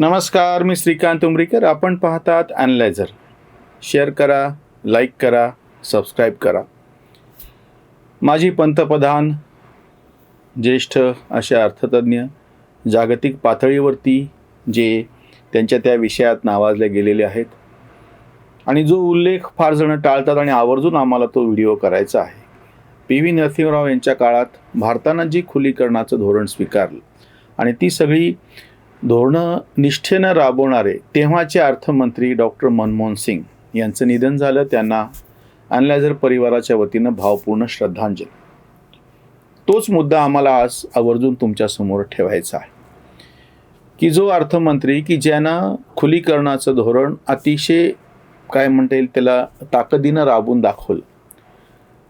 नमस्कार मी श्रीकांत उमरीकर. आपण पाहतात ॲनलायझर शेअर करा लाईक करा सबस्क्राईब करा. माजी पंतप्रधान ज्येष्ठ असे अर्थतज्ज्ञ जागतिक पातळीवरती जे त्यांच्या त्या विषयात नावाजले गेलेले आहेत आणि जो उल्लेख फार जणं टाळतात आणि आवर्जून आम्हाला तो व्हिडिओ करायचा आहे. पी. व्ही. नरसिंहराव यांच्या काळात भारतानं जी खुलीकरणाचं धोरण स्वीकारलं आणि ती सगळी धोरणं निष्ठेनं राबवणारे तेव्हाचे अर्थमंत्री डॉक्टर मनमोहन सिंग यांचं निधन झालं. त्यांना अनलायझर परिवाराच्या वतीनं भावपूर्ण श्रद्धांजली. तोच मुद्दा आम्हाला आज आवर्जून तुमच्यासमोर ठेवायचा आहे. की जो अर्थमंत्री की ज्यांना खुलीकरणाचं धोरण अतिशय काय म्हणता येईल त्याला ताकदीनं राबून दाखवलं.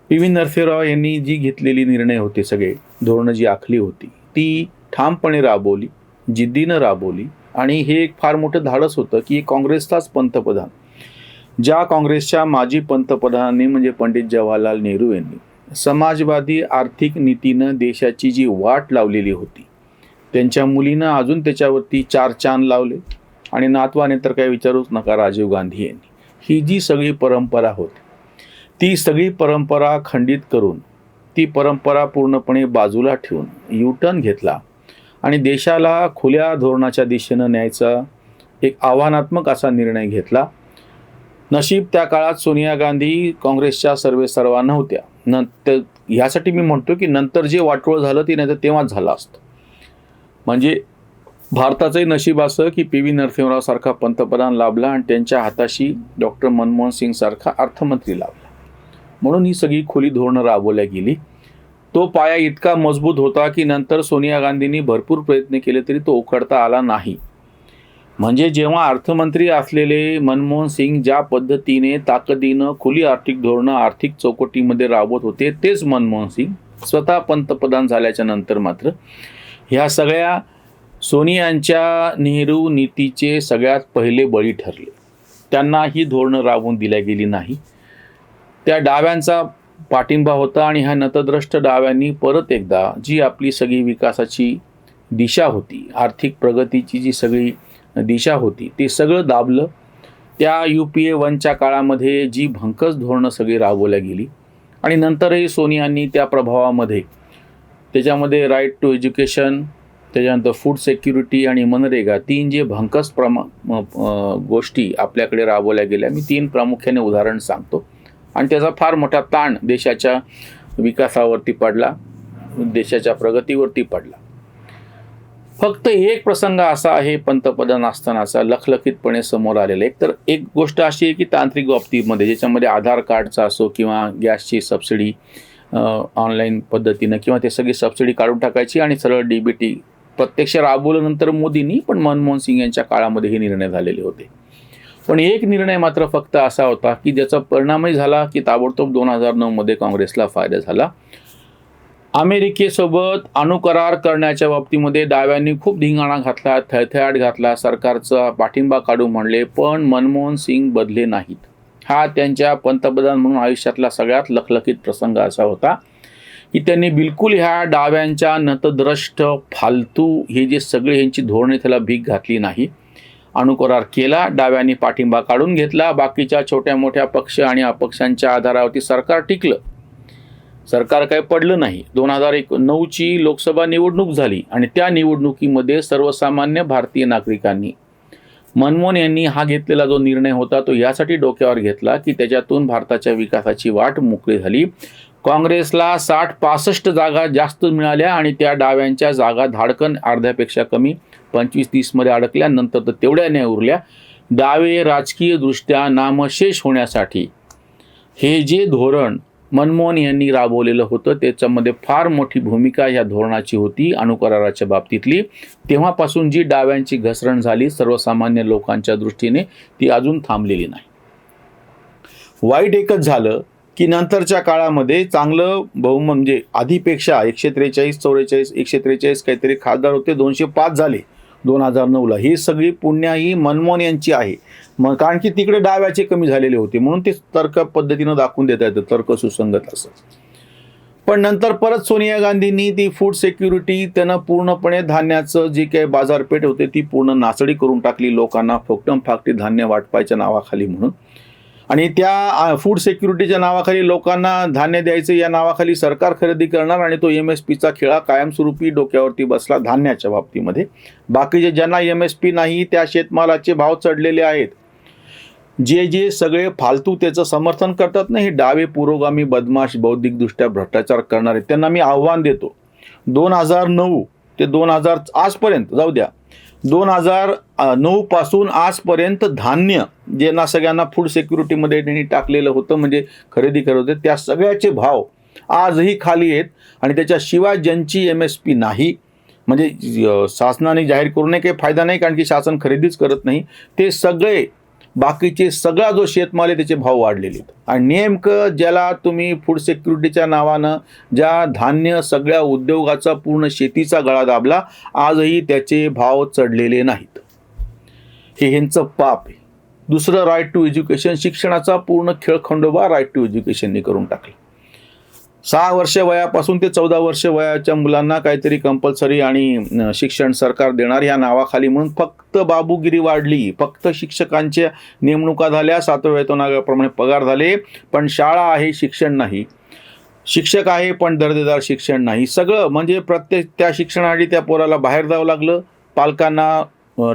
पी व्ही नरसिंहराव यांनी जी घेतलेली निर्णय होते सगळे धोरणं जी आखली होती ती ठामपणे राबवली. जिद्दीनं राबवली. आणि हे एक फार मोठं धाडस होतं की काँग्रेसचाच पंतप्रधान ज्या काँग्रेसच्या माजी पंतप्रधानांनी म्हणजे पंडित जवाहरलाल नेहरू यांनी समाजवादी आर्थिक नीतीनं देशाची जी वाट लावलेली होती त्यांच्या मुलीनं अजून त्याच्यावरती चार चांद लावले. आणि नातवाने तर काही विचारूच नका राजीव गांधी यांनी. ही जी सगळी परंपरा होती ती सगळी परंपरा खंडित करून ती परंपरा पूर्णपणे बाजूला ठेवून युटर्न घेतला. आणि देशाला खुल्या धोरणाच्या दिशेनं न्यायचा एक आव्हानात्मक असा निर्णय घेतला. नशीब त्या काळात सोनिया गांधी काँग्रेसच्या सर्वे सर्वा नव्हत्या नंतर ह्यासाठी मी म्हणतो की नंतर जे वाटोळ झालं ते नाही तर तेव्हाच झालं असतं. म्हणजे भारताचंही नशीब असं की पी व्ही नरसिंहरावसारखा पंतप्रधान लाभला आणि त्यांच्या हाताशी डॉक्टर मनमोहन सिंग सारखा अर्थमंत्री लाभला. म्हणून ही सगळी खुली धोरणं राबवल्या गेली. तो पाया इतका मजबूत होता की नंतर सोनिया गांधींनी भरपूर प्रयत्न केले तरी तो उखडता आला नाही. म्हणजे जेव्हा अर्थमंत्री असलेले मनमोहन सिंग ज्या पद्धतीने ताकदीनं खुली आर्थिक धोरणं आर्थिक चौकटीमध्ये राबवत होते तेच मनमोहन सिंग स्वतः पंतप्रधान झाल्याच्यानंतर मात्र ह्या सगळ्या सोनियांच्या नेहरू नीतीचे सगळ्यात पहिले बळी ठरले. त्यांना ही धोरणं राबवून दिल्या गेली नाही. त्या डाव्यांचा पाठिंबा होता आणि ह्या नतद्रष्ट डाव्यांनी परत एकदा जी आपली सगळी विकासाची दिशा होती आर्थिक प्रगतीची जी सगळी दिशा होती ते सगळं दाबलं. त्या यू पी ए वनच्या काळामध्ये जी भंकस धोरणं सगळी राबवल्या गेली आणि नंतरही सोनियांनी त्या प्रभावामध्ये त्याच्यामध्ये राईट टू एज्युकेशन त्याच्यानंतर फूड सेक्युरिटी आणि मनरेगा तीन जे भंकस प्रमा म- गोष्टी आपल्याकडे राबवल्या गेल्या. मी तीन प्रामुख्याने उदाहरण सांगतो. आणि त्याचा फार मोठा ताण देशाच्या विकासावरती पडला देशाच्या प्रगतीवरती पडला. फक्त एक प्रसंग असा आहे पंतप्रधान असतानाचा लखलखितपणे समोर आलेला. एक तर एक गोष्ट अशी आहे की तांत्रिक बाबतीमध्ये ज्याच्यामध्ये आधार कार्डचा असो किंवा गॅसची सबसिडी ऑनलाईन पद्धतीनं किंवा ते सगळी सबसिडी काढून टाकायची आणि सरळ डी बी टी प्रत्यक्ष राबवल्यानंतर मोदींनी पण मनमोहन सिंग यांच्या काळामध्ये हे निर्णय झालेले होते. पण एक निर्णय मात्र फक्त असा होता की ज्याचा परिणामही झाला की ताबडतोब दोन हजार नऊमध्ये काँग्रेसला फायदा झाला. अमेरिकेसोबत अणुकरार करण्याच्या बाबतीमध्ये डाव्यांनी खूप धिंगाणा घातला थळथळाट घातला सरकारचा पाठिंबा काढू म्हणले पण मनमोहन सिंग बदले नाहीत. हा त्यांच्या पंतप्रधान म्हणून आयुष्यातला सगळ्यात लखलखीत प्रसंग असा होता की त्यांनी बिलकुल ह्या डाव्यांच्या नतद्रष्ट फालतू हे जे सगळे ह्यांची धोरणे त्याला भीक घातली नाही. अणुकरार केला डाव्यांनी पाठिंबा काढून घेतला बाकीच्या छोट्या मोठ्या पक्ष आणि अपक्षांच्या आधारावरती सरकार टिकलं. सरकार काही पडलं नाही. दोन हजार एक नऊची लोकसभा निवडणूक झाली आणि त्या निवडणुकीमध्ये सर्वसामान्य भारतीय नागरिकांनी मनमोहन यांनी हा घेतलेला जो निर्णय होता तो यासाठी डोक्यावर घेतला की त्याच्यातून भारताच्या विकासाची वाट मोकळी झाली. काँग्रेसला साठ पासष्ट जागा जास्त मिळाल्या आणि त्या डाव्यांच्या जागा धाडकन अर्ध्यापेक्षा कमी पंचवीस तीसमध्ये अडकल्या नंतर तर तेवढ्या नाही उरल्या. डावे राजकीयदृष्ट्या नामशेष होण्यासाठी हे जे धोरण मनमोहन यांनी राबवलेलं होतं त्याच्यामध्ये फार मोठी भूमिका या धोरणाची होती अणुकराराच्या बाबतीतली. तेव्हापासून जी डाव्यांची घसरण झाली सर्वसामान्य लोकांच्या दृष्टीने ती अजून थांबलेली नाही. वाईट एकच झालं की नंतरच्या काळामध्ये चांगलं बहुम म्हणजे आधीपेक्षा एकशे त्रेचाळीस चौवेचाळीस एकशे त्रेचाळीस काहीतरी खासदार होते दोनशे पाच झाले. दोन हजार नऊला. ही सगळी पुण्या ही मनमोहन यांची आहे. मग कारण की तिकडे डाव्याचे कमी झालेले होते म्हणून ते तर्क पद्धतीनं दाखवून देता येतं तर्क सुसंगत असं. पण नंतर परत सोनिया गांधींनी ती फूड सिक्युरिटी त्यानं पूर्णपणे धान्याचं जी काही बाजारपेठ होते ती पूर्ण नाचडी करून टाकली लोकांना फोकटम फाकटी धान्य वाटपायच्या नावाखाली म्हणून. आणि त्या फूड सिक्युरिटीच्या नावाखाली लोकांना धान्य द्यायचं या नावाखाली सरकार खरेदी करणार आणि तो एम एस पीचा खेळा कायमस्वरूपी डोक्यावरती बसला धान्याच्या बाबतीमध्ये. बाकीचे ज्यांना एम एस पी नाही त्या शेतमालाचे भाव चढलेले आहेत. जे जे सगळे फालतू त्याचं समर्थन करतात ना हे डावे पुरोगामी बदमाश बौद्धिकदृष्ट्या भ्रष्टाचार करणारे त्यांना मी आव्हान देतो. दोन हजार नऊ ते दोन हजार आजपर्यंत जाऊ द्या दोन हजार नऊ पासून आजपर्यंत धान्य जे ना सगळ्यांना फूड सिक्युरिटीमध्ये त्यांनी टाकलेलं होतं म्हणजे खरेदी करत होते त्या सगळ्याचे भाव आजही खाली आहेत. आणि त्याच्याशिवाय ज्यांची एम एस पी नाही म्हणजे शासनाने जाहीर करू नये काही फायदा नाही कारण की शासन खरेदीच करत नाही. ते सगळे बाकीचे सगळा जो शेतमाल आहे त्याचे भाव वाढलेले आहेत. आणि नेमकं ज्याला तुम्ही फूड सिक्युरिटीच्या नावानं ज्या धान्य सगळ्या उद्योगाचा पूर्ण शेतीचा गळा दाबला आजही त्याचे भाव चढलेले नाहीत. हे ह्यांचं पाप आहे. दुसरं राईट टू एज्युकेशन शिक्षणाचा पूर्ण खेळखंडोबा राईट टू एज्युकेशनने करून टाकला. सहा वर्ष वयापासून ते चौदा वर्ष वयाच्या मुलांना काहीतरी कंपल्सरी आणि शिक्षण सरकार देणार ह्या नावाखाली म्हणून फक्त बाबूगिरी वाढली. फक्त शिक्षकांच्या नेमणुका झाल्या सातव्या वेतनाप्रमाणे पगार झाले पण शाळा आहे शिक्षण नाही. शिक्षक आहे पण दर्जेदार शिक्षण नाही. सगळं म्हणजे प्रत्येक त्या शिक्षणासाठी त्या पोराला बाहेर जावं लागलं पालकांना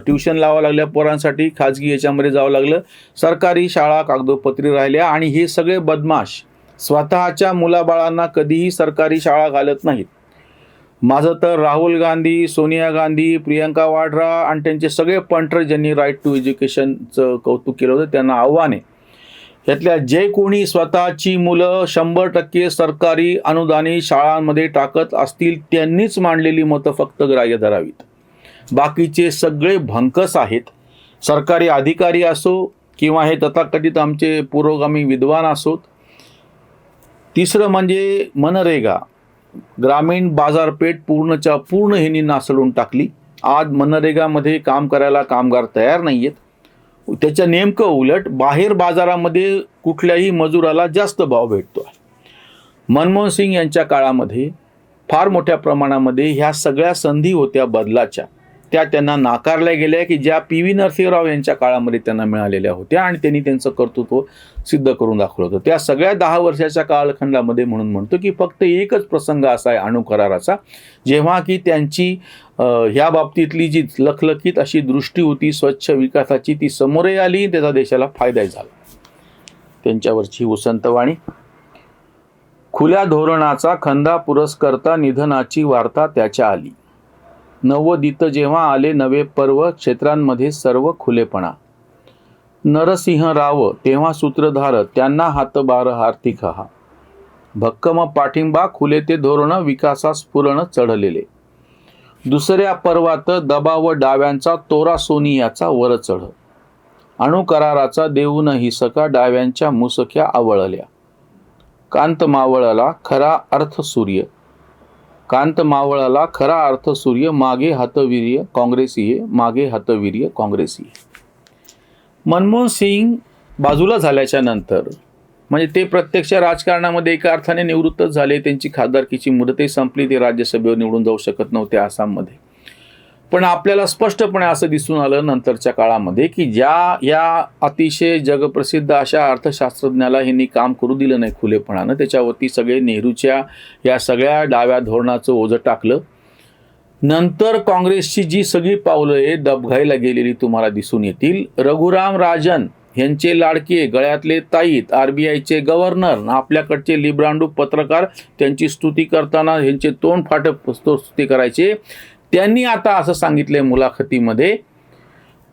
ट्युशन लावावं लागल्या पोरांसाठी खाजगी याच्यामध्ये जावं लागलं. सरकारी शाळा कागदोपत्री राहिल्या आणि हे सगळे बदमाश स्वतःच्या मुलाबाळांना कधीही सरकारी शाळा घालत नाहीत. माझं तर राहुल गांधी सोनिया गांधी प्रियंका वाड्रा आणि त्यांचे सगळे पंटर ज्यांनी राईट टू एज्युकेशनचं कौतुक केलं होतं त्यांना आव्हान आहे. यातल्या जे कोणी स्वतःची मुलं शंभर टक्के सरकारी अनुदानित शाळांमध्ये टाकत असतील त्यांनीच मांडलेली मतं फक्त ग्राह्य धरावीत. बाकीचे सगळे भंकस आहेत. सरकारी अधिकारी असो किंवा हे तथाकथित आमचे पुरोगामी विद्वान असोत तिसरं म्हणजे मनरेगा. ग्रामीण बाजारपेठ पूर्णच्या पूर्ण ह्यांनी नासडून टाकली. आज मनरेगामध्ये काम करायला कामगार तयार नाही आहेत त्याच्या नेमकं उलट बाहेर बाजारामध्ये कुठल्याही मजुराला जास्त भाव भेटतो आहे. मनमोहन सिंग यांच्या काळामध्ये फार मोठ्या प्रमाणामध्ये ह्या सगळ्या संधी होत्या बदलाच्या. त्या त्यांना नाकारल्या गेल्या की ज्या पी व्ही नरसिंहराव यांच्या काळामध्ये त्यांना मिळालेल्या होत्या आणि त्यांनी त्यांचं कर्तृत्व सिद्ध करून दाखवलं होतं. त्या सगळ्या दहा वर्षाच्या कालखंडामध्ये म्हणून म्हणतो की फक्त एकच प्रसंग असा आहे अणुकराराचा जेव्हा की त्यांची ह्या बाबतीतली जी लखलखीत अशी दृष्टी होती स्वच्छ विकासाची ती समोरही आली त्याचा देशाला फायदाही झाला. त्यांच्यावरची वसंतवाणी खुल्या धोरणाचा खंदा पुरस्कर्ता निधनाची वार्ता त्याच्या आली. नवोदित जेव्हा आले नवे पर्व क्षेत्रांमध्ये सर्व खुलेपणा. नरसिंहराव तेव्हा सूत्रधार त्यांना हातभार आर्थिक हा. भक्कम पाठिंबा खुले ते धोरण विकासास पूर्ण चढलेले. दुसऱ्या पर्वात दबाव डाव्यांचा तोरा सोनियाचा वर चढ. अणुकराराचा देऊन हिसका डाव्यांच्या मुसक्या आवळल्या. कांत मावळला खरा अर्थ सूर्य. कांत मावळाला खरा अर्थ सूर्य मागे हतवीर्य काँग्रेसीय मागे हतवीर्य काँग्रेसीय. मनमोहन सिंग बाजूला झाल्याच्यानंतर म्हणजे ते प्रत्यक्ष राजकारणामध्ये एका अर्थाने निवृत्तच झाले त्यांची खासदारकीची मुदतही संपली ते राज्यसभेवर निवडून जाऊ शकत नव्हते आसाममध्ये. पण आपल्याला स्पष्टपणे असं दिसून आलं नंतरच्या काळामध्ये की ज्या या अतिशय जगप्रसिद्ध अशा अर्थशास्त्रज्ञाला ह्यांनी काम करू दिलं नाही खुलेपणानं त्याच्यावरती सगळे नेहरूच्या या सगळ्या डाव्या धोरणाचं ओझं टाकलं. नंतर काँग्रेसची जी सगळी पावलं आहे दबघाईला गेलेली तुम्हाला दिसून येतील. रघुराम राजन यांचे लाडके गळ्यातले ताईत आर बी आयचे गव्हर्नर आपल्याकडचे लिब्रांडू पत्रकार त्यांची स्तुती करताना ह्यांचे तोंड फाटक स्तुती करायचे. त्यांनी आता असं सांगितलंय मुलाखतीमध्ये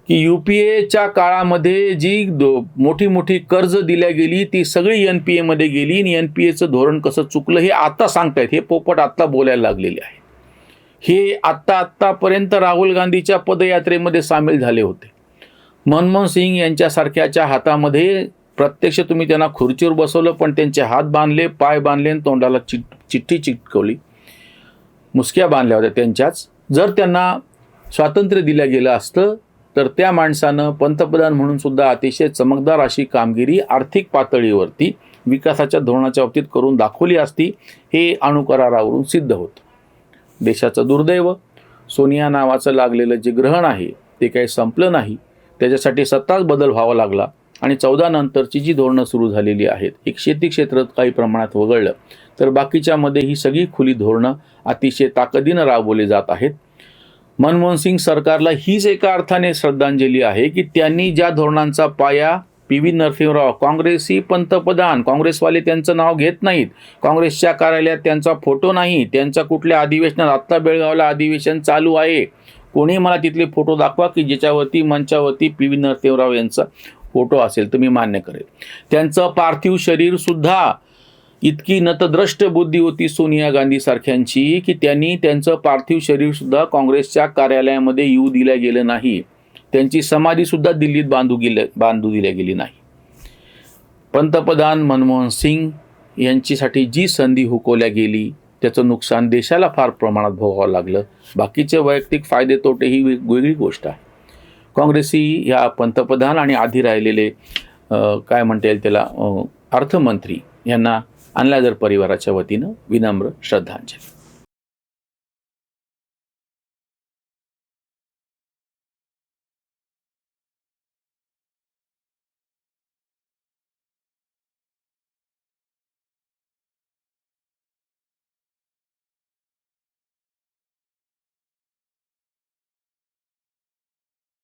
की यू पी एच्या काळामध्ये जी दो मोठी मोठी कर्ज दिल्या गेली ती सगळी एन पी एमध्ये गेली आणि एन पी एचं धोरण कसं चुकलं हे आत्ता सांगतायत. हे पोपट आत्ता बोलायला लागलेले आहे. हे आत्ता आत्तापर्यंत राहुल गांधीच्या पदयात्रेमध्ये सामील झाले होते. मनमोहन सिंग यांच्यासारख्याच्या हातामध्ये प्रत्यक्ष तुम्ही त्यांना खुर्चीवर बसवलं पण त्यांचे हात बांधले पाय बांधले आणि तोंडाला चिट चिठ्ठी चिटकवली. मुसक्या बांधल्या होत्या त्यांच्याच. जर त्यांना स्वातंत्र्य दिलं गेलं असतं तर त्या माणसानं पंतप्रधान म्हणून सुद्धा अतिशय चमकदार अशी कामगिरी आर्थिक पातळीवरती विकासाच्या धोरणाच्या बाबतीत करून दाखवली असती हे अणुकरारावरून सिद्ध होतं. देशाचं दुर्दैव सोनिया नावाचं लागलेलं जे ग्रहण आहे ते काही संपलं नाही. त्याच्यासाठी सत्ताच बदल व्हावा लागला. आणि चौदा नंतरची जी धोरणं सुरू झालेली आहेत एक शेती क्षेत्रात काही प्रमाणात वगळलं तर बाकीच्यामध्ये ही सगळी खुली धोरणं अतिशय ताकदीनं राबवली जात आहेत. मनमोहन सिंग सरकारला हीच एका अर्थाने श्रद्धांजली आहे की त्यांनी ज्या धोरणांचा पाया पी व्ही नरसिंहराव काँग्रेसी पंतप्रधान काँग्रेसवाले त्यांचं नाव घेत नाहीत काँग्रेसच्या कार्यालयात त्यांचा फोटो नाही त्यांच्या कुठल्या अधिवेशनात आत्ता बेळगावला अधिवेशन चालू आहे कोणी मला तिथले फोटो दाखवा की ज्याच्यावरती मंचावरती पी व्ही नरसिंहराव यांचा फोटो असेल तर मी मान्य करेल. त्यांचं पार्थिव शरीर सुद्धा इतकी नतद्रष्ट बुद्धी होती सोनिया गांधी सारख्यांची की त्यांनी त्यांचं पार्थिव शरीर सुद्धा काँग्रेसच्या कार्यालयामध्ये येऊ दिलं गेलं नाही. त्यांची समाधी सुद्धा दिल्लीत बांधू गेले बांधू दिल्या गेली नाही. पंतप्रधान मनमोहन सिंग यांच्यासाठी जी संधी हुकवल्या गेली त्याचं नुकसान देशाला फार प्रमाणात भोगावं लागलं. बाकीचे वैयक्तिक फायदे तोटे ही वेगवेगळी गोष्ट आहे. काँग्रेसी या पंतप्रधान आणि आधी राहिलेले काय म्हणता येईल त्याला अर्थमंत्री यांना अनलाजर परिवाराच्या वतीनं विनम्र श्रद्धांजली.